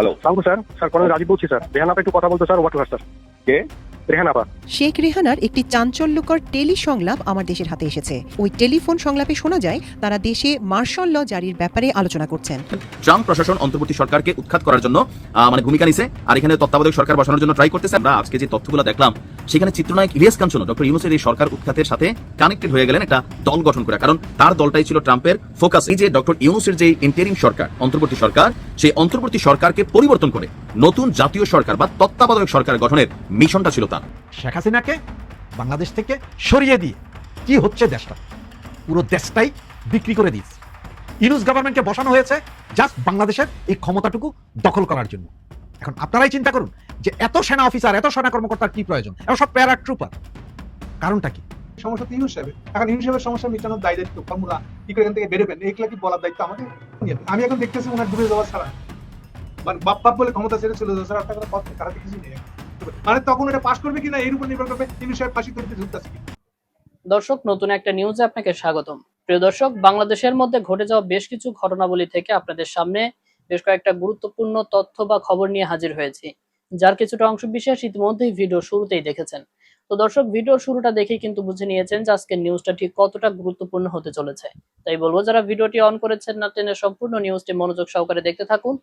Hello সালামু sir sir colonel Rajib বলছি sir Rehan একটু কথা বলতে স্যার ওয়াট স্যার কে? শেখ রেহানার একটি চাঞ্চল্যকর টেলি সংলাপ আমার দেশের হাতে এসেছে। ওই টেলিফোন সংলাপে শোনা যায় তারা দেশে মার্শাল ল জারির ব্যাপারে আলোচনা করছেন। ট্রাম্প প্রশাসন অন্তর্বর্তী সরকারকে উৎখাত করার জন্য আহ, মানে ভূমিকা নিছে আর এখানে তত্ত্বাবধায়ক সরকার বসানোর জন্য ট্রাই করতেছে। আমরা আজকে যে তথ্যগুলো দেখলাম সেখানে চিত্রনায়ক ইলিয়াস কাঞ্চন ডক্টর ইউনুসের এই সরকার উৎখাতের সাথে কানেক্টেড হয়ে গেলেন একটা দল গঠন করে। কারণ তার দলটাই ছিল ট্রাম্পের ফোকাস এই যে ডক্টর ইউনুসের যে ইন্টারিম সরকার, অন্তর্বর্তী সরকার, সেই অন্তর্বর্তী সরকারকে পরিবর্তন করে নতুন জাতীয় সরকার বা তত্ত্বাবধায়ক সরকার গঠনের মিশনটা ছিল তার। শেখ হাসিনাকে বাংলাদেশ থেকে সরিয়ে দিয়ে কি হচ্ছে দেশটা? পুরো দেশটাই বিক্রি করে দিয়েছে। ইনুস গভর্নমেন্টকে বসানো হয়েছে জাস্ট বাংলাদেশের এই ক্ষমতাটুকু দখল করার জন্য। এখন আপনারাই চিন্তা করুন যে এত সেনা অফিসার এত সেনা কর্মকর্তার কি প্রয়োজন? এবং সব প্যারা ট্রুপার কারণটা কি? সমস্যা তো সাহেবের। এখন সাহেবের সমস্যা মেটানোর দায় দায়িত্ব ফর্মুলা কি করে এখান থেকে বেরোবেন এইগুলা কি বলার দায়িত্ব আমাদের? আমি এখন দেখতেছি ওনার ডুবে যাওয়া ছাড়া। মানে বাপ বাপ বলে ক্ষমতা ছেড়ে চলে যাওয়া ছাড়া আপনার পথ তারা কিছু নেই। মানে তখন এটা পাশ করবে কিনা এর উপর নির্ভর করবে ইউনুস সাহেব ফাঁসি করতে ঝুলতেছে দর্শক নতুন একটা নিউজে আপনাকে স্বাগতম। প্রিয় দর্শক বাংলাদেশের মধ্যে ঘটে যাওয়া বেশ কিছু ঘটনাবলী থেকে আপনাদের সামনে বেশ কয়েকটা গুরুত্বপূর্ণ তথ্য বা খবর নিয়ে হাজির হয়েছি, যার কিছুটা অংশ বিশেষ ইতিমধ্যেই ভিডিও শুরুতেই দেখেছেন। তো দর্শক, ভিডিও শুরুটা দেখেই কিন্তু বুঝে নিয়েছেন যে আজকের নিউজটা ঠিক কতটা গুরুত্বপূর্ণ হতে চলেছে। তাই বলব, যারা ভিডিওটি অন করেছেন না টেনে সম্পূর্ণ নিউজটি মনোযোগ সহকারে দেখতে থাকুন,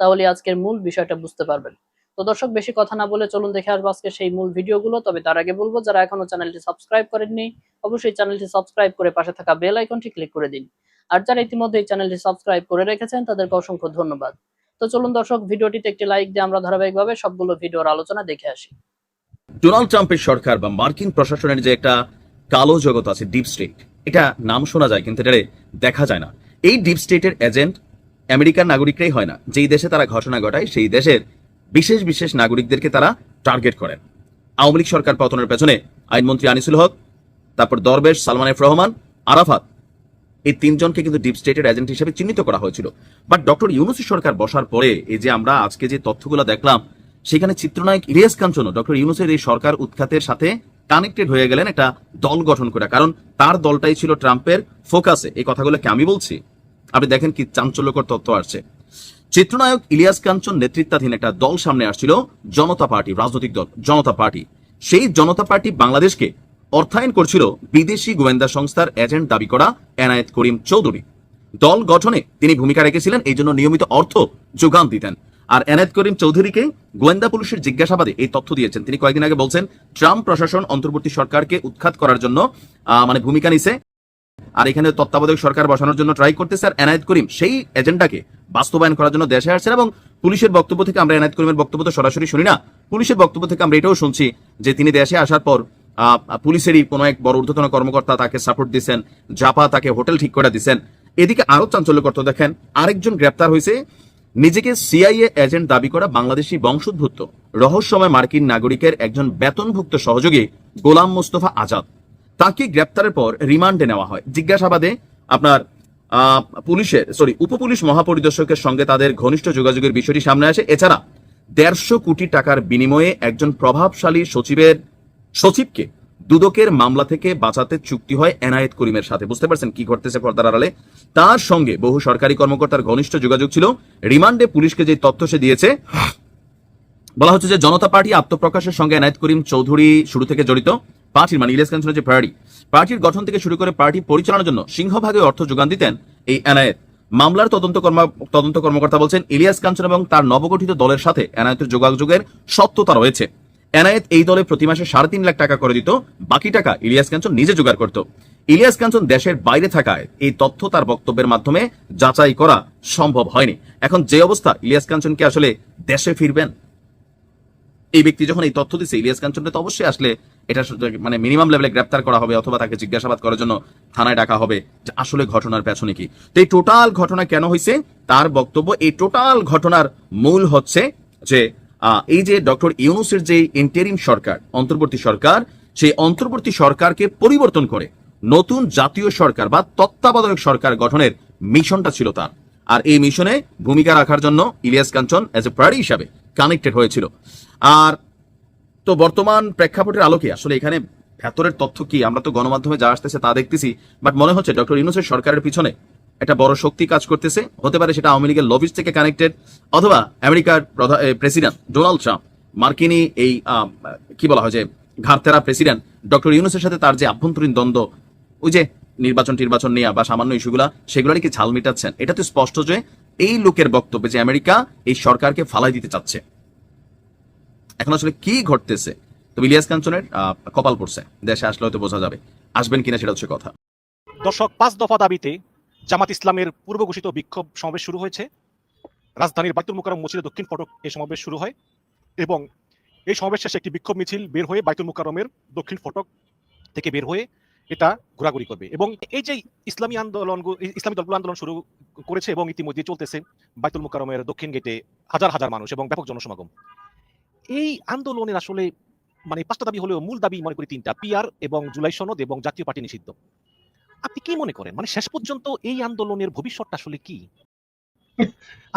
তাহলে আজকের মূল বিষয়টা বুঝতে পারবেন। তো দর্শক, বেশি কথা না বলে চলুন দেখে আসব আজকে সেই মূল ভিডিওগুলো। তবে তার আগে বলব, যারা এখনও চ্যানেলটি সাবস্ক্রাইব করেননি, অবশ্যই চ্যানেলটি সাবস্ক্রাইব করে পাশে থাকা বেল আইকনটি ক্লিক করে দিন। আর যারা ইতিমধ্যে এই চ্যানেলটি সাবস্ক্রাইব করে রেখেছেন, তাদেরকে অসংখ্য ধন্যবাদ। তো চলুন দর্শক, ভিডিওটিতে একটি লাইক দিয়ে আমরা ধারাবাহিকভাবে সবগুলো ভিডিওর আলোচনা দেখে আসি। ডোনাল্ড ট্রাম্পের সরকার বা মার্কিন প্রশাসনের যে একটা কালো জগৎ আছে ডিপ স্টেট এটা নাম শোনা যায় কিন্তু এটা দেখা যায় না। এই ডিপ স্টেটের এজেন্ট আমেরিকার নাগরিকরাই হয় না। যেই দেশে তারা ঘটনা ঘটায়, সেই দেশের বিশেষ বিশেষ নাগরিকদেরকে তারা টার্গেট করেন। আওয়ামী লীগ সরকার পতনের পেছনে আইনমন্ত্রী আনিসুল হক, তারপর দরবেশ সালমান এফ রহমান, আরাফাত এই তিনজনকে কিন্তু ডিপ স্টেটের এজেন্ট হিসেবে চিহ্নিত করা হয়েছিল। বাট ডক্টর ইউনুসি সরকার বসার পরে এই যে আমরা আজকে যে তথ্যগুলো দেখলাম, সেখানে চিত্রনায়ক ইলিয়াস কাঞ্চন ডক্টর ইউনুসের এই সরকার উৎখাতের সাথে কানেক্টেড হয়ে গেলেন একটা দল গঠন করে। কারণ তার দলটাই ছিল ট্রাম্পের ফোকাসে এই কথাগুলো কি আমি বলছি? আপনি দেখেন কি চাঞ্চল্যকর তথ্য আসছে। চিত্রনায়ক ইলিয়াস কাঞ্চন নেতৃত্বাধীন একটা দল সামনে আসছিল, জনতা পার্টি, রাজনৈতিক দল, জনতা পার্টি। সেই জনতা পার্টি বাংলাদেশকে অর্থায়ন করছিল বিদেশি গোয়েন্দা সংস্থার এজেন্ট দাবি করা এনায়েত করিম চৌধুরী। দল গঠনে তিনি ভূমিকা রেখেছিলেন, এই জন্য নিয়মিত অর্থ যোগান দিতেন। আর এনায়েত করিম চৌধুরীকে গোয়েন্দা পুলিশের জিজ্ঞাসাবাদে এই তথ্য দিয়েছেন। তিনি কয়েকদিন আগে বলছেন, ট্রাম্প প্রশাসন অন্তর্বর্তী সরকারকে উৎখাত করার জন্য মানে ভূমিকা নিছে। আর এখানে তত্ত্বাবধায়ক সরকার বসানোর জন্য ট্রাই করতেছে। আর এনায়েত করিম সেই এজেন্ডাকে বাস্তবায়ন করার জন্য দেশে আসছেন এবং পুলিশের বক্তব্য থেকে আমরা এনায়েত করিমের বক্তব্য তো সরাসরি শুনি না। পুলিশের বক্তব্য থেকে আমরা এটাও শুনছি যে তিনি দেশে আসার পর পুলিশেরই কোনো এক বড় ঊর্ধ্বতন কর্মকর্তা তাকে সাপোর্ট দিচ্ছেন জাপা তাকে হোটেল ঠিক করে দিচ্ছেন এদিকে আরও চাঞ্চল্যকর তো দেখেন, আরেকজন গ্রেপ্তার হয়েছে, নিজেকে সিআইএ এজেন্ট দাবি করা বাংলাদেশি বংশোদ্ভূত। রহস্যময় মার্কিন নাগরিকের একজন বেতনভুক্ত সহযোগী, গোলাম মোস্তফা আজাদ। তাকে গ্রেপ্তারের পর রিমান্ডে নেওয়া হয়। জিজ্ঞাসাবাদে আপনার পুলিশের সরি উপপুলিশ মহাপরিদর্শকের সঙ্গে তাদের ঘনিষ্ঠ যোগাযোগের বিষয়টি সামনে আসে। এছাড়া দেড়শো কোটি টাকার বিনিময়ে একজন প্রভাবশালী সচিবের সচিবকে দুদকের মামলা থেকে বাঁচাতে চুক্তি হয় এনায়েত করিমের সাথে। বুঝতে পারছেন কি ঘটতেছে পর্দার আড়ালে? তার সঙ্গে বহু সরকারি কর্মকর্তার ঘনিষ্ঠ যোগাযোগ ছিল। রিমান্ডে পুলিশকে যে তথ্য সে দিয়েছে, বলা হচ্ছে যে জনতা পার্টি আত্মপ্রকাশের সঙ্গে এনায়েত করিম চৌধুরী শুরু থেকে জড়িত। পার্টির মানে কাঞ্চনের যে পার্টি, পার্টির গঠন থেকে শুরু করে পার্টি পরিচালনার জন্য সিংহভাগে অর্থ যোগান দিতেন এই এনায়েত। মামলার তদন্ত তদন্ত কর্মকর্তা বলছেন, ইলিয়াস কাঞ্চন এবং তার নবগঠিত দলের সাথে এনায়েতের যোগাযোগের সত্যতা রয়েছে। এনায়েত এই দলে প্রতি মাসে সাড়ে তিন লাখ টাকা করে দিত, বাকি টাকা ইলিয়াস কাঞ্চন নিজে জোগাড় করত। ইলিয়াস কাঞ্চন দেশের বাইরে থাকায় এই তথ্য তার বক্তব্যের মাধ্যমে যাচাই করা সম্ভব হয়নি। এখন যে অবস্থা, ইলিয়াস কাঞ্চনকে আসলে দেশে ফিরবেন? এই ব্যক্তি যখন এই তথ্য দিচ্ছে ইলিয়াস কাঞ্চনকে তো অবশ্যই আসলে এটা মানে মিনিমাম লেভেলে গ্রেপ্তার করা হবে অথবা তাকে জিজ্ঞাসাবাদ করার জন্য থানায় ডাকা হবে যে আসলে ঘটনার পেছনে কি। তো এই টোটাল ঘটনা কেন হয়েছে তার বক্তব্য, এই টোটাল ঘটনার মূল হচ্ছে যে এই যে ডক্টর ইউনুসের যে ইন্টারিম সরকার, অন্তর্বর্তী সরকার, সেই অন্তর্বর্তী সরকারকে পরিবর্তন করে নতুন জাতীয় সরকার বা তত্ত্বাবধায়ক সরকার গঠনের মিশনটা ছিল তার। আর এই মিশনে ভূমিকা রাখার জন্য Ilias Kanchan as a priori হিসাবে কানেক্টেড হয়েছিল। আর তো বর্তমান প্রেক্ষাপটের আলোকে আসলে এখানে ভেতরের তথ্য কি? আমরা তো গণমাধ্যমে যা আসতেছে তা দেখতেছি বাট মনে হচ্ছে ডক্টর ইউনুসের সরকারের পিছনে একটা বড় শক্তি কাজ করতেছে। হতে পারে সেটা আওয়ামী লীগের লবিস থেকে কানেক্টেড অথবা আমেরিকার প্রেসিডেন্ট ডোনাল্ড ট্রাম্প মার্কিনী এই কি বলা হয় যে, ঘাড়তেরা প্রেসিডেন্ট ডক্টর ইউনুসের সাথে তার যে আভ্যন্তরীণ দ্বন্দ্ব, ওই যে নির্বাচন টির্বাচন নিয়ে বা সামান্য ইস্যুগুলা সেগুলো কি ঝাল মিটাচ্ছেন? এটা তো স্পষ্ট যে এই লোকের বক্তব্য যে আমেরিকা এই সরকারকে ফালাই দিতে চাচ্ছে। এখন আসলে কি ঘটতেছে? তো ইলিয়াস কাঞ্চনের কপাল পড়ছে। দেশে আসলে হয়তো বোঝা যাবে। আসবেন কিনা সেটা হচ্ছে কথা। দর্শক, পাঁচ দফা দাবিতে জামাত ইসলামের পূর্ব ঘোষিত বিক্ষোভ সমাবেশ শুরু হয়েছে। রাজধানীর বাইতুল মুকাররম মসজিদে দক্ষিণ ফটক এই সমাবেশ শুরু হয় এবং এই সমাবেশ শেষে একটি বিক্ষোভ মিছিল বের হয়ে বাইতুল মুকাররমের দক্ষিণ ফটক থেকে বের হয়ে এটা ঘোরাঘুরি করবে এবং এই যে ইসলামী আন্দোলন, ইসলামী দলগুলো আন্দোলন শুরু করেছে এবং ইতিমধ্যে চলতেছে বাইতুল মুকাররমের দক্ষিণ গেটে হাজার হাজার মানুষ এবং ব্যাপক জনসমাগম। এই আন্দোলনের আসলে মানে পাঁচটা দাবি হলেও মূল দাবি মনে করি তিনটা, পিআর এবং জুলাই সনদ এবং জাতীয় পার্টি নিষিদ্ধ। আপনি কি মনে করেন? মানে শেষ পর্যন্ত এই আন্দোলনের ভবিষ্যৎটা আসলে কি?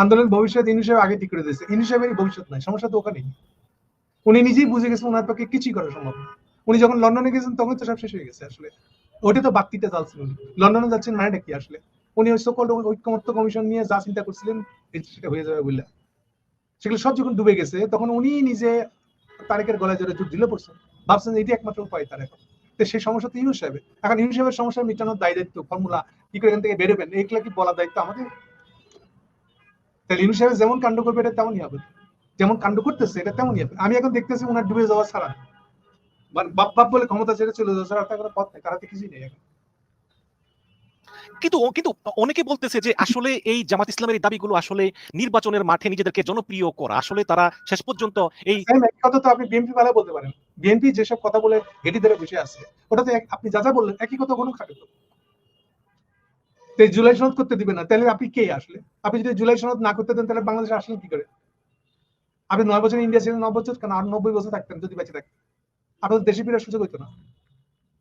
আন্দোলন ভবিষ্যৎ ইনু সাহেব আগে ঠিক করে দিয়েছে। ইনু সাহেবের ভবিষ্যৎ নাই, সমস্যা তো ওখানেই। উনি নিজেই বুঝে গেছেন ওনার পক্ষে কিছুই করা সম্ভব না। উনি যখন লন্ডনে গেছেন, তখন তো সব শেষ হয়ে গেছে আসলে। ওটা তো বাক্তিটা চালছেন উনি। লন্ডনে যাচ্ছেন মানেটা কি আসলে? উনি ওই সকল ঐক্যমত্য কমিশন নিয়ে যা চিন্তা করছিলেন সেটা হয়ে যাবে বললে সেগুলো সব যখন ডুবে গেছে, তখন উনি নিজে তারেকের গলায় জোরে যুদ্ধ দিলে পড়ছেন। ভাবছেন এটি একমাত্র উপায় তার এখন। তো সেই সমস্যা তো সাহেবের। এখন সাহেবের সমস্যা মিটানোর দায় দায়িত্ব, ফর্মুলা কি করে এখান থেকে বেরোবেন, এগুলা কি বলার দায়িত্ব আমাদের? তাহলে সাহেব যেমন কাণ্ড করবে, এটা তেমনই হবে। যেমন কাণ্ড করতেছে, এটা তেমনই হবে। আমি এখন দেখতেছি ওনার ডুবে যাওয়া ছাড়া। মানে বাপ বাপ বলে ক্ষমতা ছেড়ে চলে যাওয়া ছাড়া তার কোনো পথ নেই তারাতে কিছুই নেই এখন। কিন্তু কিন্তু অনেকে বলতেছে যে আসলে এই জামাত ইসলামের এই দাবিগুলো আসলে নির্বাচনের মাঠে নিজেদেরকে জনপ্রিয় করা। আসলে তারা শেষ পর্যন্ত এই কথা তো আপনি বিএনপি বেলা বলতে পারেন। বিএনপি যেসব কথা বলে হেঁটে ধরে বসে আছে ওটা তো আপনি যা যা বললেন, একই কথা কোনো খাটে তো জুলাই সনদ করতে দিবেন না। তাহলে আপনি কে আসলে? আপনি যদি জুলাই সনদ না করতে দেন, তাহলে বাংলাদেশে আসলে কি করে? আপনি নয় বছর ইন্ডিয়া ছিলেন নয় বছর কেন? আর নব্বই বছর থাকতেন যদি বেঁচে থাকতেন। আপনাদের দেশে ফেরার সুযোগ হইতো না।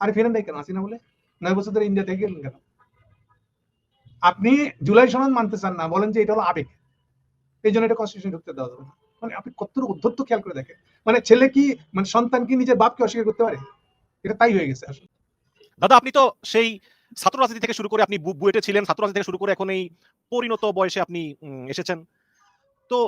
আরে ফেরেন নাই কেন? আসি না বলে, নয় বছর ধরে ইন্ডিয়া থেকে গেলেন কেন? আপনি জুলাই সনদ মানতে চান না বলেন যে এটা হলো আবেগ। এই জন্য এটা কনস্টিটিউশন ঢুকতে দেওয়া যাবে না। মানে আপনি কত উদ্ধত্ত খেয়াল করে দেখেন? মানে ছেলে কি মানে সন্তান কি নিজের বাপকে অস্বীকার করতে পারে? এটা তাই হয়ে গেছে আসলে। দাদা আপনি তো সেই ছাত্র রাজনীতি থেকে শুরু করে আপনি বুয়েটে ছিলেন ছাত্র রাজনীতি থেকে শুরু করে এখন এই পরিণত বয়সে আপনি এসেছেন। তো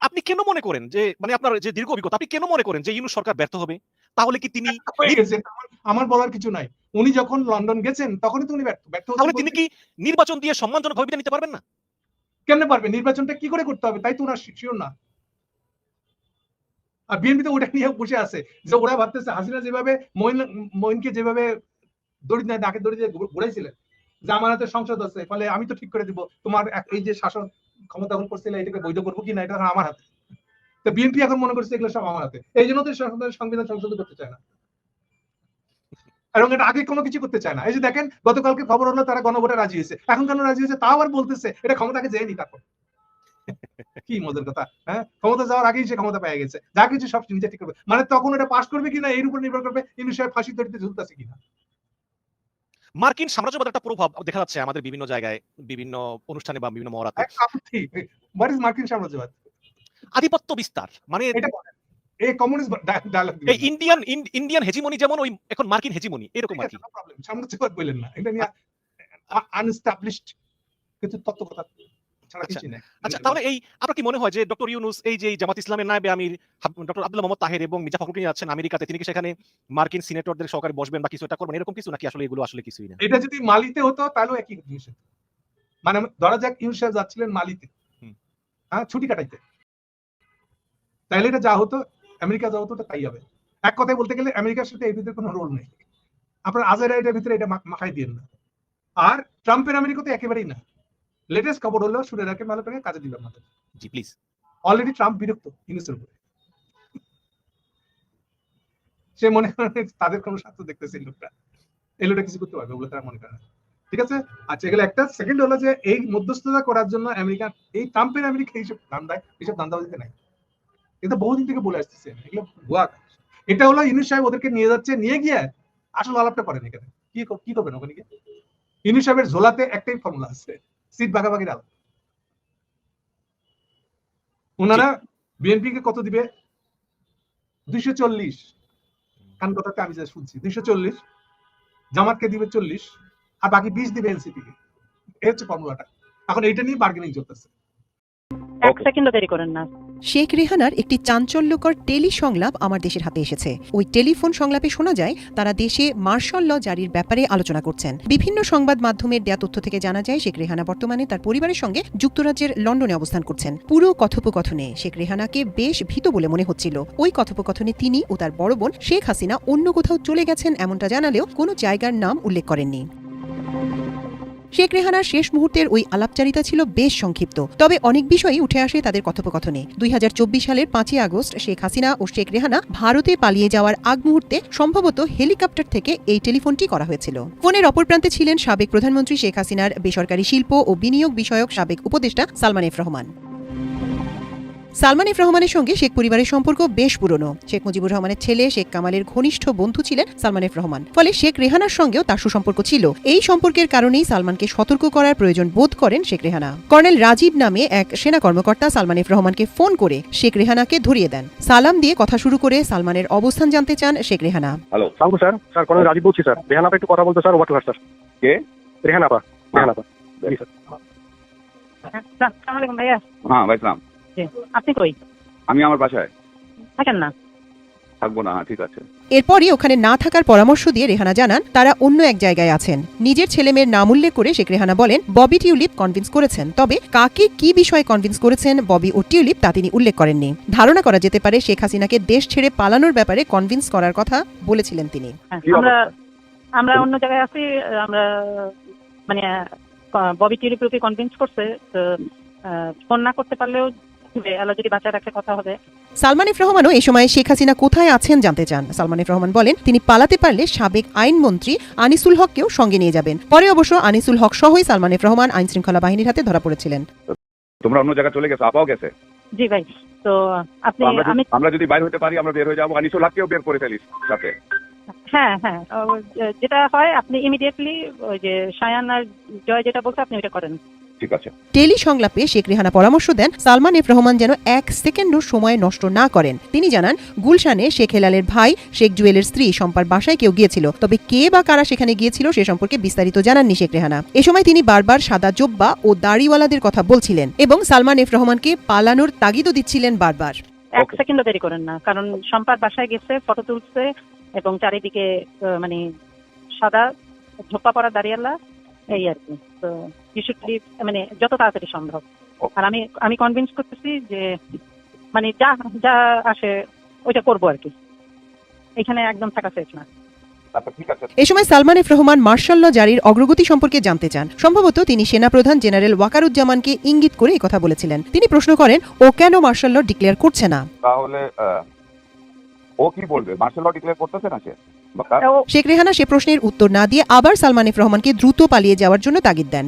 আপনি কেন মনে করেন যে মানে আপনার যে দীর্ঘ অভিজ্ঞতা আপনি কেন মনে করেন যে ইউনুস সরকার ব্যর্থ হবে? তাহলে কি তিনি আমার- আমার বলার কিছু নাই। উনি যখন লন্ডন গেছেন তখনই তো উনি ব্যর্থ। ব্যর্থ তাহলে তিনি কি নির্বাচন দিয়ে সম্মানজনক ভাবে নিতে পারবেন না? কেমনে পারবে? নির্বাচনটা কি করে করতে হবে? তাই তো ওরা শিওর না। আর বিএনপি তো ওটা নিয়ে বসে আছে। যে ওরা ভাবতেছে হাসিনা যেভাবে মইন মইনকে যেভাবে দড়ি না ডাকে দড়ি দিয়ে ঘুরাইছিলেন যে আমার হাতে সংসদ আছে ফলে আমি তো ঠিক করে দিব। তোমার এই যে শাসন ক্ষমতা দখল করছিলে এটাকে বৈধ করব কি না এটা আমার হাতে। তো বিএনপি এখন মনে করছে এগুলো সব আমার হাতে। এই জন্য তো সংবিধান- সংশোধন করতে চায় না। এবং এটা আগে কোনো কিছু করতে চায় না। এই যে দেখেন গতকালকে খবর হলো তারা গণভোটে রাজি হয়েছে। এখন কেন রাজি হয়েছে তাও আবার বলতেছে এটা ক্ষমতাকে যেয়ে নি তারপর। কি মজার কথা হ্যাঁ? ক্ষমতা যাওয়ার আগেই সে ক্ষমতা পেয়ে গেছে। যা কিছু সব নিজে ঠিক করবে। মানে তখন এটা পাশ করবে কিনা এর উপর নির্ভর করবে ইনু সাহেব ফাঁসি দড়িতে ঝুলতেছে কিনা। মার্কিন সাম্রাজ্যবাদের একটা প্রভাব দেখা যাচ্ছে আমাদের বিভিন্ন জায়গায় বিভিন্ন অনুষ্ঠানে বা বিভিন্ন মহড়াতে। মার্কিন সাম্রাজ্যবাদ? আধিপত্য বিস্তার। মানে এই কমিউনিস্ট ডায়ালগ এই ইন্ডিয়ান ইন্ডিয়ান হেজিমনি যেমন ওই এখন মার্কিন হেজিমনি এরকম আর কি। প্রবলেম বললেন না। এটা নিয়ে আনস্টাবলিশড কিছু তত্ত্ব কথা আচ্ছা, আচ্ছা তাহলে এই আপনার কি মনে হয় যে ডক্টর ইউনুস এই যে জামাত ইসলামের নায়বে আমির ডক্টর আব্দুল্লাহ মোহাম্মদ তাহের এবং মির্জা ফখরুল যাচ্ছেন আমেরিকাতে তিনি কি সেখানে মার্কিন সিনেটরদের সহকারে বসবেন বা কিছু একটা করবেন? এরকম কিছু নাকি আসলে এগুলো আসলে কিছুই না এটা যদি মালিতে হতো তাহলেও একই জিনিস মানে ধরা যাক ইউনুস সাহেব যাচ্ছিলেন মালিতে। হ্যাঁ ছুটি কাটাইতে। তাইলে এটা যা হতো আমেরিকা যা হতো ওটা তাই হবে। এক কথায় বলতে গেলে আমেরিকার সাথে এর ভিতরে কোনো রোল নেই। আপনার আজের এটার ভিতরে এটা মাখাই দিন না। আর ট্রাম্পের আমেরিকা তো একেবারেই না। লেটেস্ট খবর হলো শুনে রাখেন ভালো করে কাজে দিবেন না জি প্লিজ অলরেডি ট্রাম্প বিরক্ত ইউনুসের উপরে। সে মনে করে তাদের কোনো স্বার্থ দেখতেছে এই লোকটা। এই লোকটা কিছু করতে পারবে বলে তারা মনে করে না। ঠিক আছে? আচ্ছা এগুলো একটা। সেকেন্ড হলো যে এই মধ্যস্থতা করার জন্য আমেরিকা এই ট্রাম্পের আমেরিকা এইসব ধান্দায় এইসব ধান্দাবাজিতে নাই। এটা বহুদিন থেকে বলে আসতেছে। এগুলো ভুয়া। এটা হলো ইউনুস সাহেব ওদেরকে নিয়ে যাচ্ছে, নিয়ে গিয়ে আসল আলাপটা করেন এখানে। কি কি করবেন ওখানে গিয়ে? ইউনুস সাহেবের ঝোলাতে একটাই ফর্মুলা আছে সিট ভাগাভাগির আলাপ। ওনারা বিএনপি কে কত দিবে? দুইশো চল্লিশ। কান কথাতে আমি যা শুনছি, দুইশো চল্লিশ। জামাতকে দিবে চল্লিশ। আর বাকি বিশ দিবে এনসিপি কে এই হচ্ছে ফর্মুলাটা এখন এইটা নিয়ে বার্গেনিং চলতেছে। এক সেকেন্ডও দেরি করেন না। শেখ রেহানার একটি চাঞ্চল্যকর টেলি সংলাপ আমার দেশের হাতে এসেছে। ওই টেলিফোন সংলাপে শোনা যায়, তারা দেশে মার্শাল ল জারির ব্যাপারে আলোচনা করছেন। বিভিন্ন সংবাদ মাধ্যমের দেয়া তথ্য থেকে জানা যায়, শেখ রেহানা বর্তমানে তার পরিবারের সঙ্গে যুক্তরাজ্যের লন্ডনে অবস্থান করছেন। পুরো কথোপকথনে শেখ রেহানাকে বেশ ভীত বলে মনে হচ্ছিল। ওই কথোপকথনে তিনি ও তার বড় বোন শেখ হাসিনা অন্য কোথাও চলে গেছেন এমনটা জানালেও কোনো জায়গার নাম উল্লেখ করেননি। শেখ রেহানার শেষ মুহূর্তের ওই আলাপচারিতা ছিল বেশ সংক্ষিপ্ত। তবে অনেক বিষয়ই উঠে আসে তাদের কথোপকথনে। দুই হাজার চব্বিশ সালের পাঁচই আগস্ট শেখ হাসিনা ও শেখ রেহানা ভারতে পালিয়ে যাওয়ার আগ মুহূর্তে সম্ভবত হেলিকপ্টার থেকে এই টেলিফোনটি করা হয়েছিল। ফোনের অপর প্রান্তে ছিলেন সাবেক প্রধানমন্ত্রী শেখ হাসিনার বেসরকারি শিল্প ও বিনিয়োগ বিষয়ক সাবেক উপদেষ্টা সালমান এফ রহমান। সালমান এফ রহমানের সঙ্গে শেখ পরিবারের সম্পর্ক বেশ পুরনো। শেখ মুজিবুর রহমানের ছেলে শেখ কামালের ঘনিষ্ঠ বন্ধু ছিলেন সালমান এফ রহমান। ফলে শেখ রেহানার সঙ্গেও তার সুসম্পর্ক ছিল। এই সম্পর্কের কারণেই সালমানকে সতর্ক করার প্রয়োজন বোধ করেন শেখ রেহানা। কর্নেল রাজীব নামে এক সেনা কর্মকর্তা সালমান এফ রহমানকে ফোন করে শেখ রেহানাকে ধরিয়ে দেন। সালাম দিয়ে কথা শুরু করে সালমানের অবস্থান জানতে চান Sheikh Rehana. Hello sir. Sir colonel Rajib বলছি স্যার। রেহান আপা একটু কথা বলতে স্যার। স্যার কে? রেহান আপা। রেহান আপা। স্যার। আসসালামু আলাইকুম ভাইয়া। হ্যাঁ ভাই আপনি কই? আমি আমার বাসায়। থাকেন না? থাকব না হ্যাঁ ঠিক আছে। এরপরই ওখানে না থাকার পরামর্শ দিয়ে রেহানা জানান তারা অন্য এক জায়গায় আছেন। নিজের ছেলেমেয়ের নাম উল্লেখ করে শেখ রেহানা বলেন ববি টিউলিপ কনভিন্স করেছেন। তবে কাকে কি বিষয়ে কনভিন্স করেছেন ববি ও টিউলিপ তা তিনি উল্লেখ করেননি। ধারণা করা যেতে পারে শেখ হাসিনাকে দেশ ছেড়ে পালানোর ব্যাপারে কনভিন্স করার কথা বলেছিলেন তিনি। হ্যাঁ, আমরা আমরা অন্য জায়গায় আছি আমরা মানে ববি টিউলিপকে কনভিন্স করছে ফোন না করতে পারলেও আলো যদি বাঁচা রাখে কথা হবে। সালমান এফ রহমানও এই সময় শেখ হাসিনা কোথায় আছেন জানতে চান। সালমান এফ রহমান বলেন তিনি পালাতে পারলে সাবেক আইনমন্ত্রী আনিসুল হককেও সঙ্গে নিয়ে যাবেন। পরে অবশ্য আনিসুল হক সহই সালমান এফ রহমান আইন শৃঙ্খলা বাহিনীর হাতে ধরা পড়েছিলেন। তোমরা অন্য জায়গায় চলে গেছো আপাও গেছে। জি ভাই তো আপনি আমরা যদি- আমি আমরা যদি বাইর হতে পারি আমরা বের হয়ে যাব। আনিসুল হাককেও বের করে ফেলিস সাথে। হ্যাঁ হ্যাঁ। যেটা হয় আপনি ইমিডিয়েটলি ওই যে সায়ান আর জয় যেটা বলছে আপনি ওইটা করেন। ঠিক আছে। টেলি সংলাপে শেখ রেহানা পরামর্শ দেন সালমান এফ রহমান যেন এক সেকেন্ডও সময় নষ্ট না করেন। তিনি জানান গুলশানে শেখ হেলালের ভাই শেখ জুয়েলের স্ত্রী শম্পার বাসায় কেউ গিয়েছিল। তবে কে বা কারা সেখানে গিয়েছিল সে সম্পর্কে বিস্তারিত জানাননি শেখ রেহানা। এ সময় তিনি বারবার সাদা জোব্বা ও দাড়িওয়ালাদের কথা বলছিলেন এবং সালমান এফ রহমানকে পালানোর তাগিদও দিচ্ছিলেন বারবার। এক সেকেন্ডও দেরি করেন না কারণ সম্পার বাসায় গেছে ফটো তুলছে এবং চারিদিকে আহ, মানে সাদা ঝোপা পড়া দাঁড়িয়ালা এই আর কি। তো ইউ শুড লিভ মানে যত তাড়াতাড়ি সম্ভব। আর আমি আমি কনভিন্স করতেছি যে মানে যা যা আসে ওইটা করব আর কি। এখানে একদম থাকা সেফ না। তারপর ঠিক আছে। এ সময় Salman F Rahman martial law জারির অগ্রগতি সম্পর্কে জানতে চান। সম্ভবত তিনি সেনাপ্রধান জেনারেল ওয়াকারুজ্জামানকে ইঙ্গিত করে এই কথা বলেছিলেন। তিনি প্রশ্ন করেন ও কেন মার্শাল ল ডিক্লেয়ার করছে না? তাহলে আহ, ও কি বলবে? মার্শাল ল ডিক্লেয়ার করতেছে না সে? শেখ রেহানা সে প্রশ্নের উত্তর না দিয়ে আবার সালমান এফ রহমানকে দ্রুত পালিয়ে যাওয়ার জন্য তাগিদ দেন।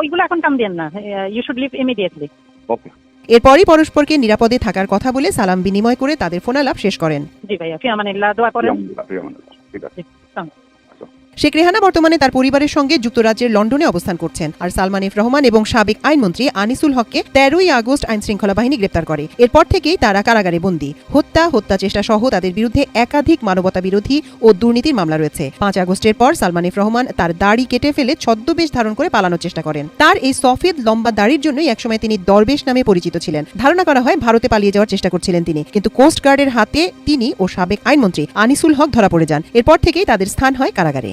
ওইগুলো এখন কাম দেন না। You should leave immediately okay এরপরই পরস্পরকে নিরাপদে থাকার কথা বলে সালাম বিনিময় করে তাদের ফোনালাপ শেষ করেন। জি ভাইয়া ফিয়ামানিল্লাহ দোয়া করেন। ঠিক আছে। শেখ রেহানা বর্তমানে তার পরিবারের সঙ্গে যুক্তরাজ্যের লন্ডনে অবস্থান করছেন আর সালমান এফ রহমান এবং সাবেক আইনমন্ত্রী আনিসুল হককে তেরোই আগস্ট আইন শৃঙ্খলা বাহিনী গ্রেপ্তার করে। এরপর থেকেই তারা কারাগারে বন্দী। হত্যা হত্যা চেষ্টা সহ তাদের বিরুদ্ধে একাধিক মানবতা বিরোধী ও দুর্নীতির মামলা রয়েছে। পাঁচ আগস্টের পর সালমান এফ রহমান তার দাড়ি কেটে ফেলে ছদ্মবেশ ধারণ করে পালানোর চেষ্টা করেন। তার এই সফেদ লম্বা দাড়ির জন্যই একসময় তিনি দরবেশ নামে পরিচিত ছিলেন। ধারণা করা হয় ভারতে পালিয়ে যাওয়ার চেষ্টা করছিলেন তিনি। কিন্তু কোস্ট গার্ডের হাতে তিনি ও সাবেক আইনমন্ত্রী আনিসুল হক ধরা পড়ে যান। এরপর থেকেই তাদের স্থান হয় কারাগারে।